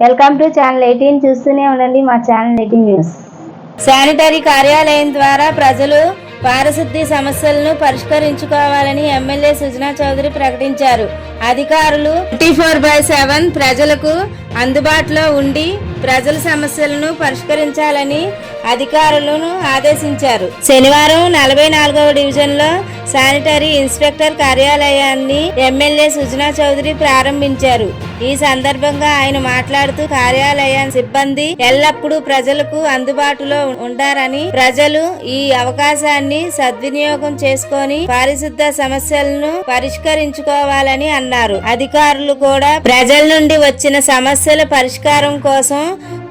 Welcome to channel eighteen చూస్తూనే ఉండండి మా ఛానల్ ఎయిటీన్ న్యూస్ శానిటరీ కార్యాలయం ద్వారా ప్రజలు పారిశుద్ధ్య సమస్యలను పరిష్కరించుకోవాలని ఎమ్మెల్యే సుజనా చౌదరి ప్రకటించారు. అధికారులు ట్వంటీ ఫోర్ బై సెవెన్ ప్రజలకు అందుబాటులో ఉండి ప్రజల సమస్యలను పరిష్కరించాలని అధికారులను ఆదేశించారు. శనివారం నలభై నాలుగవ డివిజన్లో శానిటరీ ఇన్స్పెక్టర్ కార్యాలయాన్ని ఎమ్మెల్యే సుజనా చౌదరి ప్రారంభించారు. ఈ సందర్భంగా ఆయన మాట్లాడుతూ కార్యాలయ సిబ్బంది ఎల్లప్పుడూ ప్రజలకు అందుబాటులో ఉంటారని ప్రజలు ఈ అవకాశాన్ని సద్వినియోగం చేసుకొని పారిశుద్ధ సమస్యలను పరిష్కరించుకోవాలని అన్నారు. అధికారులు కూడా ప్రజల నుండి వచ్చిన సమస్యల పరిష్కారం కోసం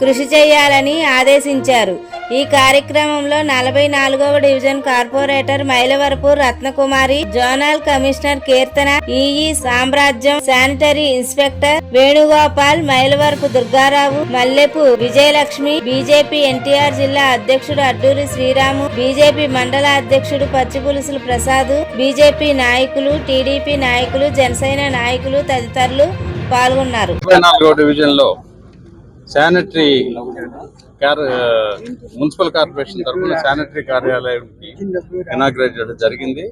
కృషి చేయాలని ఆదేశించారు. ఈ కార్యక్రమంలో నలభై నాలుగవ division corporator Mylavarapu Ratnakumari zonal commissioner Keerthana EE Samrajyam sanitary inspector Venugopal Mylavarapu Durgarao Mallepu Vijayalakshmi BJP NTR జిల్లా అధ్యక్షుడు అడ్డూరి శ్రీరాము బీజేపీ మండల అధ్యక్షుడు పచ్చిపులుసులు ప్రసాద్ బీజేపీ నాయకులు టీడీపీ నాయకులు జనసేన నాయకులు తదితరులు పాల్గొన్నారు. శానిటరీ కార్ మున్సిపల్ కార్పొరేషన్ తరఫున శానిటరీ కార్యాలయంకి ఇనాగ్రేట్ చేయడం జరిగింది.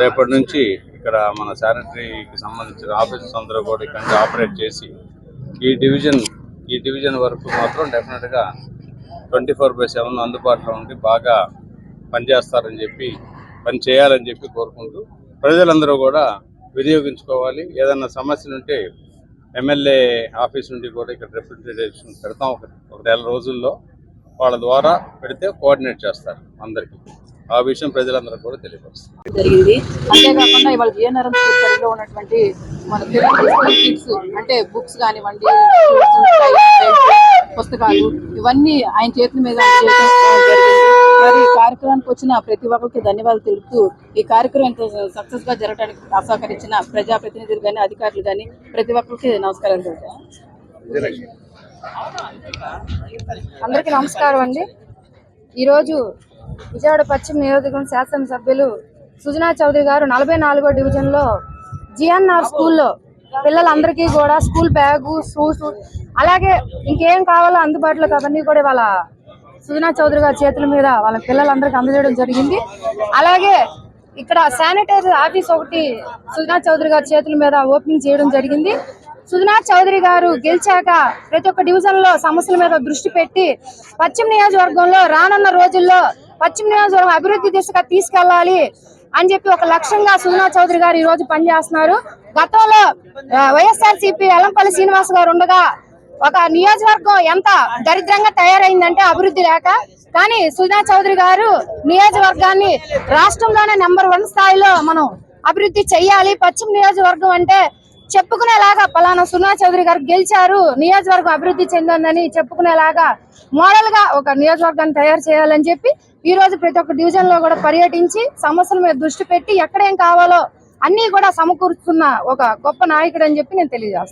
రేపటి నుంచి ఇక్కడ మన శానిటరీకి సంబంధించిన ఆఫీసర్స్ అందరూ కూడా ఇక్కడ ఆపరేట్ చేసి ఈ డివిజన్ ఈ డివిజన్ వరకు మాత్రం డెఫినెట్గా ట్వంటీ ఫోర్ బై సెవెన్ అందుబాటులో ఉండి బాగా పనిచేస్తారని చెప్పి పని చేయాలని చెప్పి కోరుకుంటూ ప్రజలందరూ కూడా వినియోగించుకోవాలి. ఏదన్నా సమస్యలు ఉంటే ఎమ్మెల్యే ఆఫీస్ నుండి కూడా ఇక్కడ రిప్రజెంటేషన్ పెడతాం. ఒక ఒక నెల రోజుల్లో వాళ్ళ ద్వారా పెడితే కోఆర్డినేట్ చేస్తారు అందరికీ. ఆ విషయం ప్రజలందరూ కూడా తెలియపరుస్తారు జరిగింది. అంతేకాకుండా ఇవాళ జిఎన్ఆర్ఎం స్కూల్ ఉన్నటువంటి మన పిల్లల అంటే బుక్స్ కానివ్వండి పుస్తకాలు ఇవన్నీ ఆయన చేతుల మీద అందజేయడం జరిగింది. మరి ఈ కార్యక్రమానికి వచ్చిన ప్రతి ఒక్కరికి ధన్యవాదాలు తెలుపుతూ ఈ కార్యక్రమం ఎంతో సక్సెస్గా జరగడానికి సహకరించిన ప్రజాప్రతినిధులు కానీ అధికారులు కానీ ప్రతి ఒక్కరికి నమస్కారం అందరికీ నమస్కారం అండి. ఈరోజు విజయవాడ పశ్చిమ నియోజకవర్గం శాసనసభ్యులు సుజనా చౌదరి గారు నలభై నాలుగో డివిజన్లో జిఎన్ఆర్ స్కూల్లో పిల్లలందరికీ కూడా స్కూల్ బ్యాగు షూస్ అలాగే ఇంకేం కావాలో అందుబాటులో అవన్నీ కూడా వాళ్ళ సుజనా చౌదరి గారి చేతుల మీద వాళ్ళ పిల్లలందరికీ అందజేయడం జరిగింది. అలాగే ఇక్కడ శానిటైజర్ ఆఫీస్ ఒకటి సుజనా చౌదరి గారి చేతుల మీద ఓపెనింగ్ చేయడం జరిగింది. సుజనా చౌదరి గారు గెలిచాక ప్రతి ఒక్క డివిజన్లో సమస్యల మీద దృష్టి పెట్టి పశ్చిమ నియోజకవర్గంలో రానున్న రోజుల్లో పశ్చిమ నియోజకవర్గం అభివృద్ధి దిశగా తీసుకెళ్ళాలి అని చెప్పి ఒక లక్ష్యంగా సుజనా చౌదరి గారు ఈ రోజు పనిచేస్తున్నారు. గతంలో వైఎస్ఆర్ సిపి అలంపల్లి శ్రీనివాస్ గారు ఉండగా ఒక నియోజకవర్గం ఎంత దరిద్రంగా తయారైందంటే అభివృద్ధి లేక కానీ సుజనా చౌదరి గారు నియోజకవర్గాన్ని రాష్ట్రంలోనే నెంబర్ వన్ స్థాయిలో మనం అభివృద్ధి చెయ్యాలి. పశ్చిమ నియోజకవర్గం అంటే చెప్పుకునేలాగా పలానా సునా చౌదరి గారు గెలిచారు నియోజకవర్గం అభివృద్ధి చెందిందని చెప్పుకునేలాగా మోడల్గా ఒక నియోజకవర్గాన్ని తయారు చేయాలని చెప్పి ఈ రోజు ప్రతి ఒక్క డివిజన్లో కూడా పర్యటించి సమస్యల మీద దృష్టి పెట్టి ఎక్కడేం కావాలో అన్ని కూడా సమకూరుస్తున్న ఒక గొప్ప నాయకుడు అని చెప్పి నేను తెలియజేస్తాను.